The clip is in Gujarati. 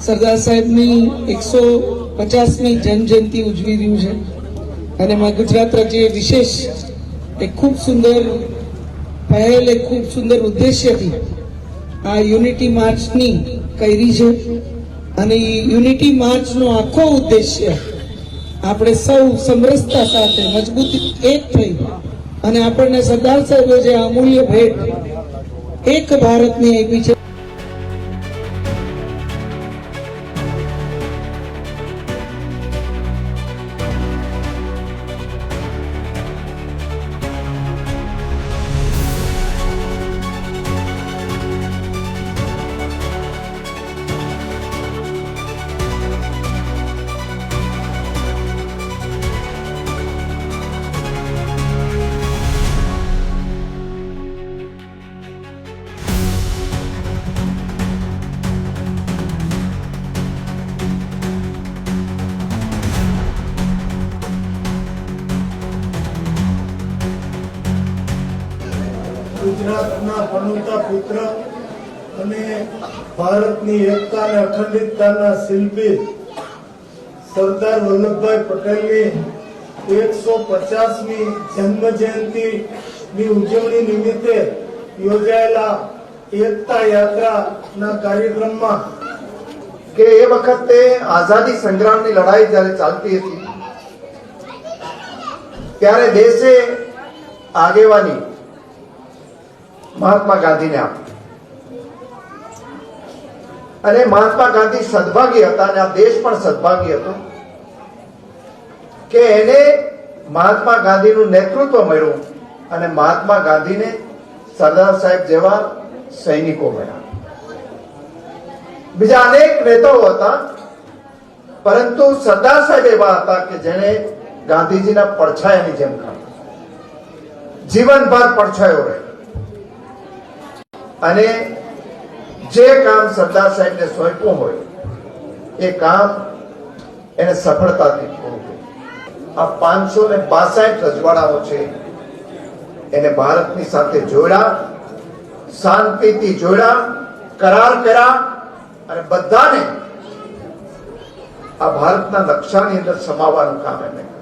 સરદાર સાહેબની એકસો પચાસમી જન્મજયંતિ ઉજવી રહ્યું છે. અને એમાં ગુજરાત રાજ્યએ વિશેષ એક ખૂબ સુંદર પહેલ, એક ખૂબ સુંદર ઉદ્દેશ્યથી આ યુનિટી માર્ચની કરી છે. અને યુનિટી માર્ચનો આખો ઉદ્દેશ્ય આપણે સૌ સમરસતા સાથે મજબૂતી એક થઈ અને આપણને સરદાર સાહેબે જે અમૂલ્ય ભેટ એક ભારતની આપી છે. ગુજરાતના પનોતા પુત્ર અને ભારતની એકતા અને અખંડિતતાના શિલ્પી સરદાર વલ્લભભાઈ પટેલની એકસો પચાસમી જન્મ જયંતિની ઉજવણી નિમિત્તે યોજાયેલા એકતા યાત્રાના કાર્યક્રમમાં કે એ વખતે આઝાદી સંગ્રામની લડાઈ જ્યારે ચાલતી હતી, ત્યારે દેશે આગેવાની મહાત્મા ગાંધીને આપી અને મહાત્મા ગાંધી સદભાગી હતા અને આ દેશ પણ સદભાગી હતો કે એને મહાત્મા ગાંધીનું નેતૃત્વ મળ્યું અને મહાત્મા ગાંધીને સરદાર સાહેબ જેવા સૈનિકો મળ્યા. બીજા અનેક નેતાઓ હતા, પરંતુ સરદાર સાહેબ એવા હતા કે જેણે ગાંધીજીના પડછાયાની જેમ કામ જીવનભર પડછાયો રહે અને જે કામ સરદાર સાહેબને સોંપ્યું હોય, એ કામ એને સફળતાથી પૂરું કર્યું આ પાંચસો ને બાસઠ રજવાડાઓ છે, એને ભારતની સાથે જોડ્યા, શાંતિથી જોડ્યા, કરાર કર્યા અને બધાને આ ભારતના નકશાની અંદર સમાવવાનું કામ એમણે કર્યું.